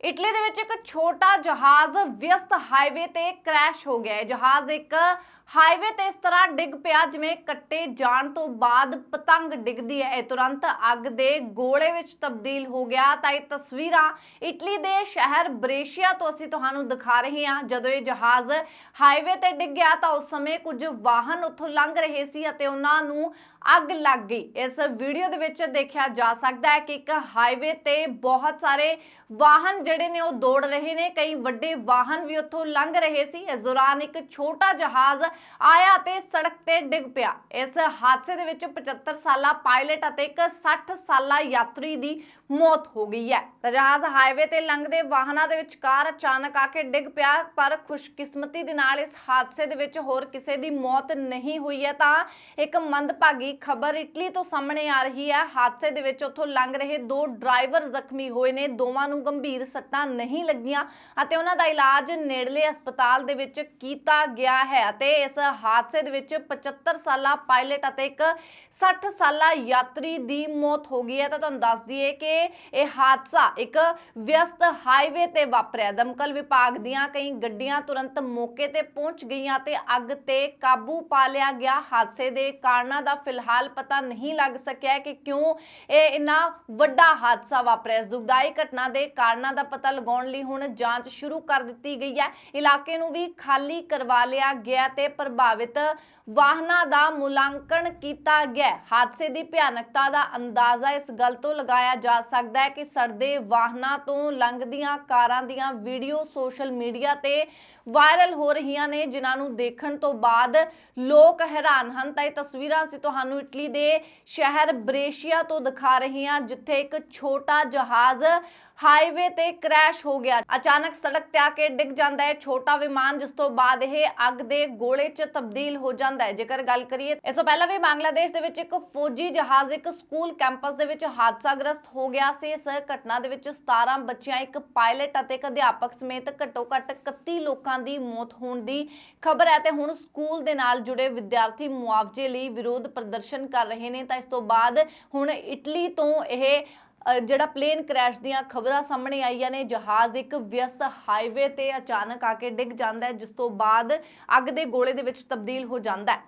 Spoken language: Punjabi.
ਇਟਲੀ ਦੇ ਵਿੱਚ ਇੱਕ ਛੋਟਾ ਜਹਾਜ਼ ਵਿਅਸਤ ਹਾਈਵੇ ਤੇ ਕ੍ਰੈਸ਼ ਹੋ ਗਿਆ ਹੈ। ਜਹਾਜ਼ ਇੱਕ ਹਾਈਵੇ ਤੇ ਇਸ ਤਰ੍ਹਾਂ ਡਿੱਗ ਪਿਆ, ਜਿਵੇਂ ਕੱਟੇ ਜਾਣ ਤੋਂ ਬਾਅਦ ਪਤੰਗ ਡਿੱਗਦੀ ਹੈ। ਇਹ ਤੁਰੰਤ ਅੱਗ ਦੇ ਗੋਲੇ ਵਿੱਚ ਤਬਦੀਲ ਹੋ ਗਿਆ। ਤਾਂ ਇਹ ਤਸਵੀਰਾਂ ਇਟਲੀ ਦੇ ਸ਼ਹਿਰ ਬ੍ਰੇਸ਼ੀਆ ਤੋਂ ਅਸੀਂ ਤੁਹਾਨੂੰ ਦਿਖਾ ਰਹੇ ਹਾਂ। ਜਦੋਂ ਇਹ ਜਹਾਜ਼ ਹਾਈਵੇ ਤੇ ਡਿੱਗ ਗਿਆ, ਤਾਂ ਉਸ ਸਮੇਂ ਕੁਝ ਵਾਹਨ ਉੱਥੋਂ ਲੰਘ ਰਹੇ ਸੀ ਅਤੇ ਉਹਨਾਂ ਨੂੰ ਅੱਗ ਲੱਗ ਗਈ। ਇਸ ਵੀਡੀਓ ਦੇ ਵਿੱਚ ਦੇਖਿਆ ਜਾ ਸਕਦਾ ਹੈ ਕਿ ਇੱਕ ਹਾਈਵੇ ਤੇ ਬਹੁਤ ਸਾਰੇ ਵਾਹਨ ਜਿਹੜੇ ਨੇ ਉਹ ਦੌੜ ਰਹੇ ਨੇ, ਕਈ ਵੱਡੇ ਵਾਹਨ ਵੀ ਉੱਥੋਂ ਲੰਘ ਰਹੇ ਸੀ। ਇਸ ਦੌਰਾਨ ਇੱਕ ਛੋਟਾ ਜਹਾਜ਼ ਆਇਆ ਤੇ ਸੜਕ ਤੇ ਡਿੱਗ ਪਿਆ। ਇਸ ਹਾਦਸੇ ਦੇ ਵਿੱਚ 75 ਸਾਲਾ ਪਾਇਲਟ ਅਤੇ ਇੱਕ 60 ਸਾਲਾ ਯਾਤਰੀ ਦੀ ਮੌਤ ਹੋ ਗਈ ਹੈ। ਤਾਂ ਜਹਾਜ਼ ਹਾਈਵੇ ਤੇ ਲੰਘਦੇ ਵਾਹਨਾਂ ਦੇ ਵਿਚਕਾਰ ਅਚਾਨਕ ਆ ਕੇ ਡਿੱਗ ਪਿਆ, ਪਰ ਖੁਸ਼ਕਿਸਮਤੀ ਦੇ ਨਾਲ ਇਸ ਹਾਦਸੇ ਦੇ ਵਿੱਚ ਹੋਰ ਕਿਸੇ ਦੀ ਮੌਤ ਨਹੀਂ ਹੋਈ ਹੈ। ਤਾਂ ਇੱਕ ਮੰਦਭਾਗੀ ਖਬਰ ਇਟਲੀ ਤੋਂ ਸਾਹਮਣੇ ਆ ਰਹੀ ਹੈ। ਹਾਦਸੇ ਦੇ ਵਿੱਚ ਉੱਥੋਂ ਲੰਘ ਰਹੇ ਦੋ ਡਰਾਈਵਰ ਜ਼ਖਮੀ ਹੋਏ ਨੇ। ਦੋਵਾਂ ਨੂੰ ਗੰਭੀਰ ਸੱਟਾਂ ਨਹੀਂ ਲੱਗੀਆਂ ਅਤੇ ਉਹਨਾਂ ਦਾ ਇਲਾਜ ਨੇੜਲੇ ਹਸਪਤਾਲ ਦੇ ਵਿੱਚ ਕੀਤਾ ਗਿਆ ਹੈ ਅਤੇ ਇਸ ਹਾਦਸੇ ਦੇ ਵਿੱਚ 75 ਸਾਲਾ ਪਾਇਲਟ ਅਤੇ ਇੱਕ 60 ਸਾਲਾ ਯਾਤਰੀ ਦੀ ਮੌਤ ਹੋ ਗਈ ਹੈ। ਤਾਂ ਤੁਹਾਨੂੰ ਦੱਸ ਦਈਏ ਕਿ ਇਹ ਹਾਦਸਾ ਇੱਕ ਵਿਅਸਤ ਹਾਈਵੇ ਤੇ ਵਾਪਰਿਆ। ਦਮਕਲ ਵਿਭਾਗ ਦੀਆਂ ਕਈ ਗੱਡੀਆਂ ਤੁਰੰਤ ਮੌਕੇ ਤੇ ਪਹੁੰਚ ਗਈਆਂ ਤੇ ਅੱਗ ਤੇ ਕਾਬੂ ਪਾ ਲਿਆ ਗਿਆ। ਹਾਦਸੇ ਦੇ ਕਾਰਨਾਂ ਦਾ ਫਿਲਹਾਲ ਪਤਾ ਨਹੀਂ ਲੱਗ ਸਕਿਆ ਕਿ ਕਿਉਂ ਇਹ ਇੰਨਾ ਵੱਡਾ ਹਾਦਸਾ ਵਾਪਰਿਆ। ਇਸ ਦੁਖਦਾਈ ਘਟਨਾ ਦੇ ਕਾਰਨਾਂ ਦਾ ਪਤਾ ਲਗਾਉਣ ਲਈ ਹੁਣ ਜਾਂਚ ਸ਼ੁਰੂ ਕਰ ਦਿੱਤੀ ਗਈ ਹੈ। ਇਲਾਕੇ ਨੂੰ ਵੀ ਖਾਲੀ ਕਰਵਾ ਲਿਆ ਗਿਆ ਤੇ ਪ੍ਰਭਾਵਿਤ ਵਾਹਨਾਂ ਦਾ ਮੁਲਾਂਕਣ ਕੀਤਾ ਗਿਆ। ਹਾਦਸੇ ਦੀ ਭਿਆਨਕਤਾ ਦਾ ਅੰਦਾਜ਼ਾ ਇਸ ਗੱਲ ਤੋਂ ਲਗਾਇਆ ਜਾ ਸਕਦਾ ਹੈ ਕਿ ਸੜਦੇ ਵਾਹਨਾਂ ਤੋਂ ਲੰਘਦੀਆਂ ਕਾਰਾਂ ਦੀਆਂ ਵੀਡੀਓ ਸੋਸ਼ਲ ਮੀਡੀਆ ਤੇ ਵਾਇਰਲ ਹੋ ਰਹੀਆਂ ਨੇ, ਜਿਨ੍ਹਾਂ ਨੂੰ ਦੇਖਣ ਤੋਂ ਬਾਅਦ ਲੋਕ ਹੈਰਾਨ ਹਨ। ਤਾਂ ਇਹ ਤਸਵੀਰਾਂ ਅਸੀਂ ਤੁਹਾਨੂੰ ਇਟਲੀ ਦੇ ਸ਼ਹਿਰ ਬ੍ਰੇਸ਼ੀਆ ਤੋਂ ਦਿਖਾ ਰਹੇ ਹਾਂ, ਜਿੱਥੇ ਇੱਕ ਛੋਟਾ ਜਹਾਜ਼ ਹਾਈਵੇ ਤੇ ਕ੍ਰੈਸ਼ ਹੋ ਗਿਆ। ਅਚਾਨਕ ਸੜਕ ਤੇ ਆ ਕੇ ਡਿੱਗ ਜਾਂਦਾ ਹੈ, ਛੋਟਾ ਵਿਮਾਨ, ਜਿਸ ਤੋਂ ਬਾਅਦ ਇਹ ਅੱਗ ਦੇ ਗੋਲੇ 'ਚ ਤਬਦੀਲ ਹੋ ਜਾਂਦਾ ਹੈ। ਜੇਕਰ ਗੱਲ ਕਰੀਏ, ਇਸ ਤੋਂ ਪਹਿਲਾਂ ਵੀ ਬੰਗਲਾਦੇਸ਼ ਦੇ ਵਿੱਚ ਇੱਕ ਫੌਜੀ ਜਹਾਜ਼, ਇੱਕ ਸਕੂਲ ਕੈਂਪਸ ਦੇ ਵਿੱਚ ਹਾਦਸਾਗ੍ਰਸਤ ਹੋ ਗਿਆ ਸੀ। ਇਸ ਘਟਨਾ ਦੇ ਵਿੱਚ 17 ਬੱਚਿਆਂ, ਇੱਕ ਪਾਇਲਟ ਅਤੇ ਇੱਕ ਅਧਿਆਪਕ ਸਮੇਤ ਘੱਟੋ ਘੱਟ 31 ਲੋਕਾਂ ਦੀ ਮੌਤ ਹੋਣ ਦੀ ਖਬਰ ਹੈ ਤੇ ਹੁਣ ਸਕੂਲ ਦੇ ਨਾਲ ਜੁੜੇ ਵਿਦਿਆਰਥੀ ਮੁਆਵਜ਼ੇ ਲਈ ਵਿਰੋਧ ਪ੍ਰਦਰਸ਼ਨ ਕਰ ਰਹੇ ਨੇ। ਤਾਂ ਇਸ ਤੋਂ ਬਾਅਦ ਹੁਣ ਇਟਲੀ ਤੋਂ ਇਹ ਜਿਹੜਾ ਪਲੇਨ ਕ੍ਰੈਸ਼ ਦੀਆਂ ਖਬਰਾਂ ਸਾਹਮਣੇ ਆਈਆਂ ਨੇ, ਜਹਾਜ਼ ਇੱਕ ਵਿਅਸਤ ਹਾਈਵੇ ਤੇ ਅਚਾਨਕ ਆ ਕੇ ਡਿੱਗ ਜਾਂਦਾ ਹੈ, ਜਿਸ ਤੋਂ ਬਾਅਦ ਅੱਗ ਦੇ ਗੋਲੇ ਦੇ ਵਿੱਚ ਤਬਦੀਲ ਹੋ ਜਾਂਦਾ ਹੈ।